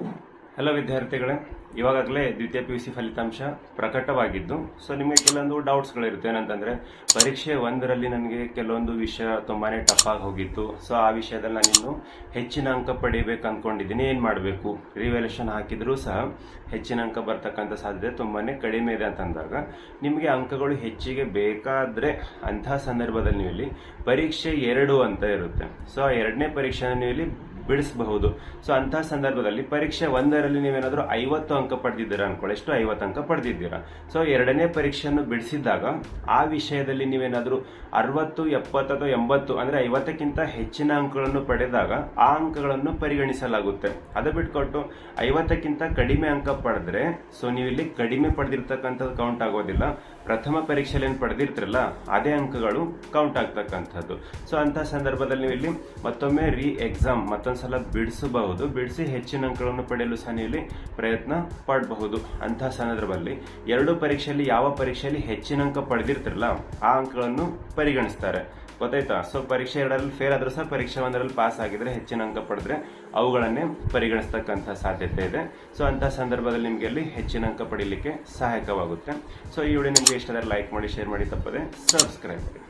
Hello ವಿದ್ಯಾರ್ಥಿಗಳೇ, ಇವಾಗಲೇ ದ್ವಿತೀಯ ಪಿ ಯು ಸಿ ಫಲಿತಾಂಶ ಪ್ರಕಟವಾಗಿದ್ದು ಸೊ ನಿಮಗೆ ಕೆಲವೊಂದು ಡೌಟ್ಸ್ಗಳಿರುತ್ತೆ ಏನಂತಂದರೆ, ಪರೀಕ್ಷೆ ಒಂದರಲ್ಲಿ ನನಗೆ ಕೆಲವೊಂದು ವಿಷಯ ತುಂಬಾ ಟಫ್ ಆಗಿ ಹೋಗಿತ್ತು. ಸೊ ಆ ವಿಷಯದಲ್ಲಿ ನಾನು ಇನ್ನು ಹೆಚ್ಚಿನ ಅಂಕ ಪಡಿಬೇಕು ಅಂದ್ಕೊಂಡಿದ್ದೀನಿ ಏನು ಮಾಡಬೇಕು? ರಿವ್ಯಾಲ್ಯೂಷನ್ ಹಾಕಿದರೂ ಸಹ ಹೆಚ್ಚಿನ ಅಂಕ ಬರ್ತಕ್ಕಂಥ ಸಾಧ್ಯತೆ ತುಂಬಾ ಕಡಿಮೆ ಇದೆ ಅಂತಂದಾಗ ನಿಮಗೆ ಅಂಕಗಳು ಹೆಚ್ಚಿಗೆ ಬೇಕಾದರೆ ಅಂತಹ ಸಂದರ್ಭದಲ್ಲಿ ನೀವು ಇಲ್ಲಿ ಪರೀಕ್ಷೆ ಎರಡು ಅಂತ ಇರುತ್ತೆ. ಸೊ ಆ ಎರಡನೇ ಪರೀಕ್ಷೆನ ನೀವು ಇಲ್ಲಿ ಬಿಡಿಸಬಹುದು. ಸೊ ಅಂತಹ ಸಂದರ್ಭದಲ್ಲಿ ಪರೀಕ್ಷೆ ಒಂದರಲ್ಲಿ ನೀವೇನಾದರೂ ಐವತ್ತು ಅಂಕ ಪಡೆದಿದ್ದೀರಾ ಅನ್ಕೊಳ್ಳಿ. ಎಷ್ಟು ಐವತ್ತು ಅಂಕ ಪಡೆದಿದ್ದೀರಾ? ಸೊ ಎರಡನೇ ಪರೀಕ್ಷೆಯನ್ನು ಬಿಡಿಸಿದಾಗ ಆ ವಿಷಯದಲ್ಲಿ ನೀವೇನಾದರೂ ಅರವತ್ತು, ಎಪ್ಪತ್ತು ಅಥವಾ ಎಂಬತ್ತು ಅಂದ್ರೆ ಐವತ್ತಕ್ಕಿಂತ ಹೆಚ್ಚಿನ ಅಂಕಗಳನ್ನು ಪಡೆದಾಗ ಆ ಅಂಕಗಳನ್ನು ಪರಿಗಣಿಸಲಾಗುತ್ತೆ. ಅದು ಬಿಟ್ಕೊಟ್ಟು ಐವತ್ತಕ್ಕಿಂತ ಕಡಿಮೆ ಅಂಕ ಪಡೆದ್ರೆ ಸೊ ನೀವು ಇಲ್ಲಿ ಕಡಿಮೆ ಪಡೆದಿರ್ತಕ್ಕಂಥದ್ದು ಕೌಂಟ್ ಆಗೋದಿಲ್ಲ. ಪ್ರಥಮ ಪರೀಕ್ಷೆಯಲ್ಲಿ ಏನು ಪಡೆದಿರ್ತಿರಲ್ಲ, ಅದೇ ಅಂಕಗಳು ಕೌಂಟ್ ಆಗ್ತಕ್ಕಂಥದ್ದು. ಸೊ ಅಂತಹ ಸಂದರ್ಭದಲ್ಲಿ ನೀವು ಇಲ್ಲಿ ಮತ್ತೊಮ್ಮೆ ರೀ ಎಕ್ಸಾಮ್ ಮತ್ತೊಂದ್ಸಲ ಬಿಡಿಸಬಹುದು, ಬಿಡಿಸಿ ಹೆಚ್ಚಿನ ಅಂಕಗಳನ್ನು ಪಡೆಯಲು ಸಹ ನೀವು ಪ್ರಯತ್ನ ಪಡಬಹುದು. ಅಂತಹ ಸಂದರ್ಭದಲ್ಲಿ ಎರಡು ಪರೀಕ್ಷೆಯಲ್ಲಿ ಯಾವ ಪರೀಕ್ಷೆಯಲ್ಲಿ ಹೆಚ್ಚಿನ ಅಂಕ ಪಡೆದಿರ್ತಿರಲ್ಲ, ಆ ಅಂಕಗಳನ್ನು ಪರಿಗಣಿಸ್ತಾರೆ. ಗೊತ್ತಾಯ್ತಾ? ಸೊ ಪರೀಕ್ಷೆ ಎರಡರಲ್ಲಿ ಫೇಲ್ ಆದರೂ ಸಹ ಪರೀಕ್ಷೆ ಒಂದರಲ್ಲಿ ಪಾಸ್ ಆಗಿದ್ರೆ ಹೆಚ್ಚಿನ ಅಂಕ ಪಡೆದ್ರೆ ಅವುಗಳನ್ನೇ ಪರಿಗಣಿಸ್ತಕ್ಕಂಥ ಸಾಧ್ಯತೆ ಇದೆ. ಸೊ ಅಂತ ಸಂದರ್ಭದಲ್ಲಿ ನಿಮಗೆ ಅಲ್ಲಿ ಹೆಚ್ಚಿನ ಅಂಕ ಪಡೀಲಿಕ್ಕೆ ಸಹಾಯಕವಾಗುತ್ತೆ. ಸೊ ಈ ವಿಡಿಯೋ ನಿಮಗೆ ಇಷ್ಟ ಲೈಕ್ ಮಾಡಿ ಶೇರ್ ಮಾಡಿ, ತಪ್ಪದೆ ಸಬ್ಸ್ಕ್ರೈಬ್ ಮಾಡಿ.